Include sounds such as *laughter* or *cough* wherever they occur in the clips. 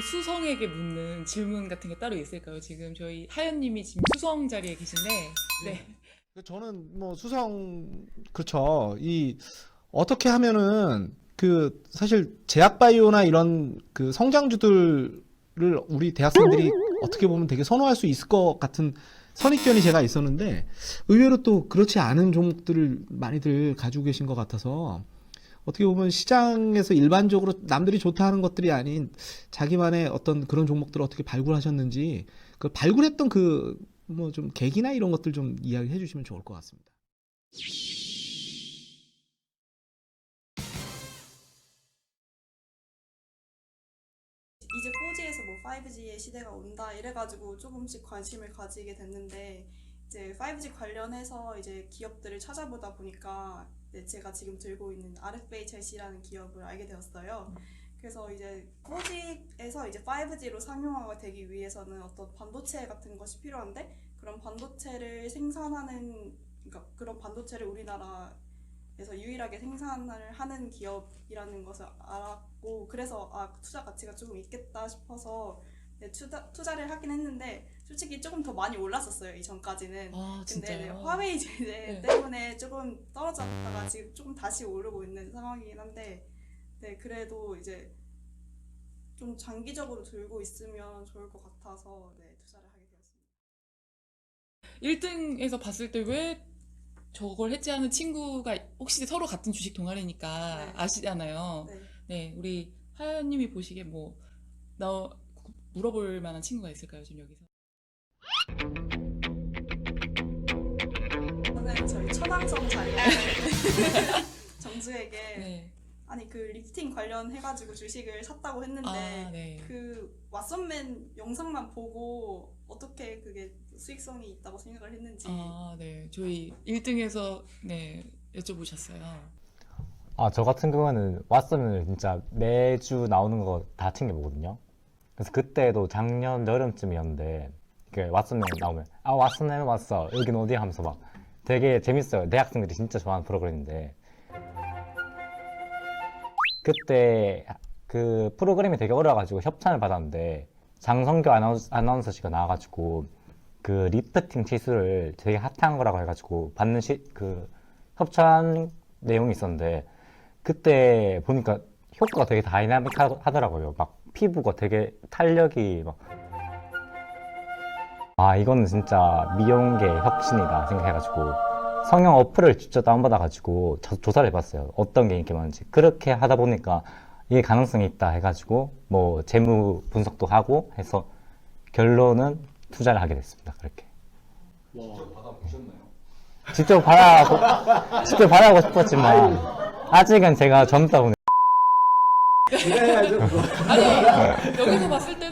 수성에게 묻는 질문 같은 게 따로 있을까요? 지금 저희 하연님이 지금 수성 자리에 계신데, 네. 저는 뭐 수성 그렇죠. 이 어떻게 하면은 그 사실 제약 바이오나 이런 그 성장주들을 우리 대학생들이 어떻게 보면 되게 선호할 수 있을 것 같은 선입견이 제가 있었는데 의외로 또 그렇지 않은 종목들을 많이들 가지고 계신 것 같아서 어떻게 보면 시장에서 일반적으로 남들이 좋다 하는 것들이 아닌 자기만의 어떤 그런 종목들을 어떻게 발굴하셨는지 그 발굴했던 그 뭐 좀 계기나 이런 것들 좀 이야기해 주시면 좋을 것 같습니다. 이제 4G에서 뭐 5G의 시대가 온다 이래가지고 조금씩 관심을 가지게 됐는데 이제 5G 관련해서 이제 기업들을 찾아보다 보니까 네, 제가 지금 들고 있는 RFHIC라는 기업을 알게 되었어요. 그래서 이제 4G에서 이제 5G로 상용화가 되기 위해서는 어떤 반도체 같은 것이 필요한데 그런 반도체를 생산하는 그러니까 그런 반도체를 우리나라에서 유일하게 생산을 하는 기업이라는 것을 알았고 그래서 아 투자 가치가 조금 있겠다 싶어서 네, 투자, 투자를 하긴 했는데 솔직히 조금 더 많이 올랐었어요 이전까지는 아, 근데 네? 화웨이 제재 *laughs* 네. 때문에 조금 떨어졌다가 지금 조금 다시 오르고 있는 상황이긴 한데 네 그래도 이제 좀 장기적으로 들고 있으면 좋을 것 같아서 네 투자를 하게 되었습니다. 1등에서 봤을 때 왜 저걸 했지 하는 친구가 혹시 서로 같은 주식 동아리니까 네. 아시잖아요. 네. 네, 우리 하연님이 보시기에 뭐, 나 물어볼 만한 친구가 있을까요, 지금 여기서? 저는 저희 천왕성 자리 *laughs* 정주에게 네. 아니 그 리프팅 관련해가지고 주식을 샀다고 했는데 아, 네. 그 왓썸맨 영상만 보고 어떻게 그게 수익성이 있다고 생각을 했는지 아, 네. 저희 1등에서, 네, 여쭤보셨어요. 아, 저 같은 경우에는 왓슨을 진짜 매주 나오는 거 다 챙겨 보거든요. 그래서 그때도 작년 여름쯤이었는데, 그 왓슨에 나오면, 아, 왓슨에 왔어. 여긴 어디야? 하면서 막 되게 재밌어요. 대학생들이 진짜 좋아하는 프로그램인데. 그때 그 프로그램이 되게 어려워가지고 협찬을 받았는데, 장성규 아나운서, 씨가 나와가지고, 그 리프팅 지수를 되게 핫한 거라고 해가지고, 받는 시, 그 협찬 내용이 있었는데, 그때 보니까 효과가 되게 다이나믹 하더라고요. 막 피부가 되게 탄력이 막. 아, 이거는 진짜 미용계 혁신이다 생각해가지고 성형 어플을 직접 다운받아가지고 저- 조사를 해봤어요. 어떤 게 인기 많은지. 그렇게 하다 보니까 이게 가능성이 있다 해가지고 뭐 재무 분석도 하고 해서 결론은 투자를 하게 됐습니다. 그렇게. 직접 받아보셨나요? *laughs* 직접 받아보고 싶었지만 아직은 제가 젊다 보니 아니, 여기서 봤을 때는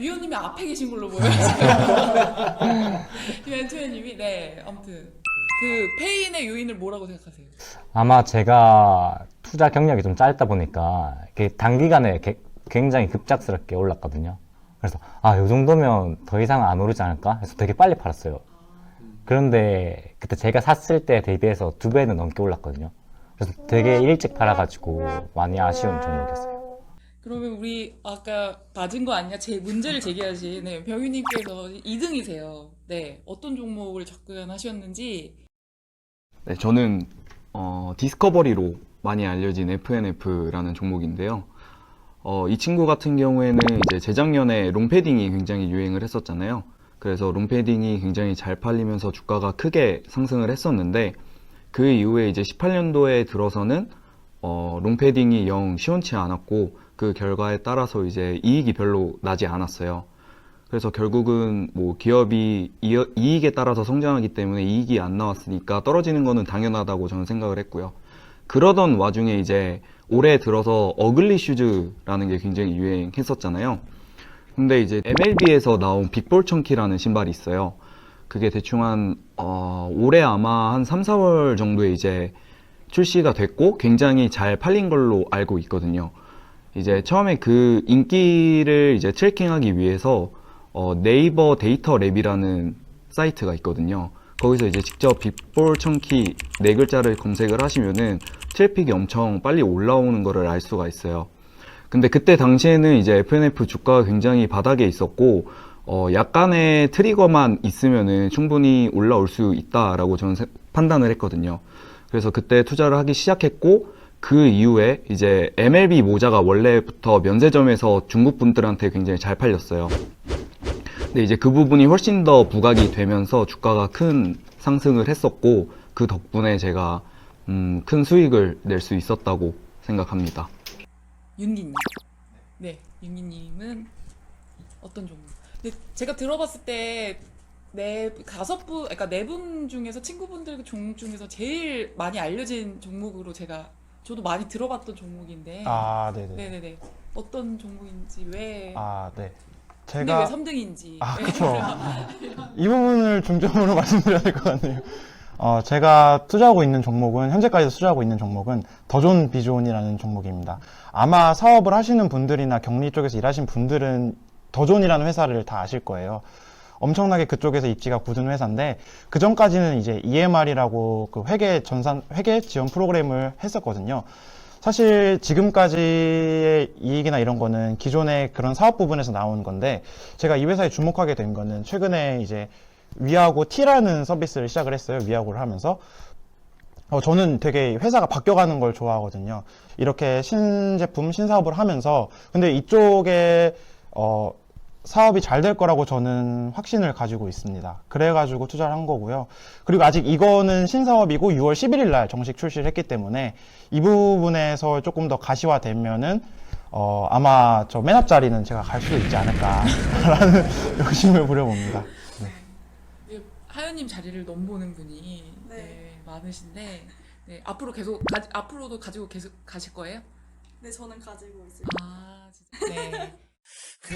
위원님이 앞에 계신 걸로 보여요. *laughs* 김현투현님이, 네, 아무튼. 그 페인의 요인을 뭐라고 생각하세요? 아마 제가 투자 경력이 좀 짧다 보니까 이게 단기간에 게- 굉장히 급작스럽게 올랐거든요. 그래서 아, 요 정도면 더 이상 안 오르지 않을까? 해서 되게 빨리 팔았어요. 그런데 그때 제가 샀을 때 대비해서 두 배는 넘게 올랐거든요. 그래서 되게 일찍 팔아가지고 많이 아쉬운 종목이었어요. 그러면 우리 아까 맞은 거 아니냐? 제 문제를 제기하신 네, 병유님께서 2등이세요. 네, 어떤 종목을 접근하셨는지 네, 저는 어, 디스커버리로 많이 알려진 FNF라는 종목인데요. 어, 이 친구 같은 경우에는 이제 재작년에 롱패딩이 굉장히 유행을 했었잖아요. 그래서 롱패딩이 굉장히 잘 팔리면서 주가가 크게 상승을 했었는데 그 이후에 이제 18년도에 들어서는 어, 롱패딩이 영 시원치 않았고 그 결과에 따라서 이제 이익이 별로 나지 않았어요. 그래서 결국은 뭐 기업이 이익에 따라서 성장하기 때문에 이익이 안 나왔으니까 떨어지는 거는 당연하다고 저는 생각을 했고요. 그러던 와중에 이제 올해 들어서 어글리 슈즈라는 게 굉장히 유행했었잖아요. 근데 이제 MLB에서 나온 빅볼 청키라는 신발이 있어요. 그게 대충 한, 어, 올해 아마 한 3, 4월 정도에 이제 출시가 됐고 굉장히 잘 팔린 걸로 알고 있거든요. 이제 처음에 그 인기를 이제 트래킹하기 위해서 어, 네이버 데이터 랩이라는 사이트가 있거든요. 거기서 이제 직접 빅볼 청키 네 글자를 검색을 하시면은 트래픽이 엄청 빨리 올라오는 거를 알 수가 있어요. 근데 그때 당시에는 이제 FNF 주가가 굉장히 바닥에 있었고, 어, 약간의 트리거만 있으면은 충분히 올라올 수 있다라고 저는 세- 판단을 했거든요. 그래서 그때 투자를 하기 시작했고, 그 이후에 이제 MLB 모자가 원래부터 면세점에서 중국 분들한테 굉장히 잘 팔렸어요. 근데 이제 그 부분이 훨씬 더 부각이 되면서 주가가 큰 상승을 했었고, 그 덕분에 제가 음, 큰 수익을 낼 수 있었다고 생각합니다. 윤기님. 네, 윤기님은 어떤 종목? 근데 제가 들어봤을 때 네 다섯 분, 그러니까 네 분 중에서 친구분들 종목 중에서 제일 많이 알려진 종목으로 제가 저도 많이 들어봤던 종목인데. 아, 네네. 네네네. 어떤 종목인지 왜? 아, 네. 근데 왜 제가 3등인지. 아, 그쵸. 이 부분을 중점으로 *laughs* 말씀드려야 될 것 같네요. 어, 제가 투자하고 있는 종목은, 현재까지 투자하고 있는 종목은 더존 비존이라는 종목입니다. 아마 사업을 하시는 분들이나 격리 쪽에서 일하신 분들은 더존이라는 회사를 다 아실 거예요. 엄청나게 그쪽에서 입지가 굳은 회사인데, 그 전까지는 이제 EMR이라고 그 회계 전산, 회계 지원 프로그램을 했었거든요. 사실 지금까지의 이익이나 이런 거는 기존의 그런 사업 부분에서 나온 건데 제가 이 회사에 주목하게 된 거는 최근에 이제 위하고 T라는 서비스를 시작을 했어요. 위하고를 하면서 어, 저는 되게 회사가 바뀌어가는 걸 좋아하거든요. 이렇게 신제품, 신사업을 하면서 근데 이쪽에 어, 사업이 잘 될 거라고 저는 확신을 가지고 있습니다. 그래가지고 투자를 한 거고요. 그리고 아직 이거는 신사업이고 6월 11일 날 정식 출시를 했기 때문에 이 부분에서 조금 더 가시화되면은 어, 아마 저 맨 앞 자리는 제가 갈 수도 있지 않을까라는 *laughs* 욕심을 부려봅니다. 네, 하연님 자리를 넘보는 분이 네. 네, 많으신데 네, 앞으로 계속 가, 앞으로도 가지고 계속 가실 거예요? 네, 저는 가지고 있어요. 아, 진짜. 네. *laughs* 그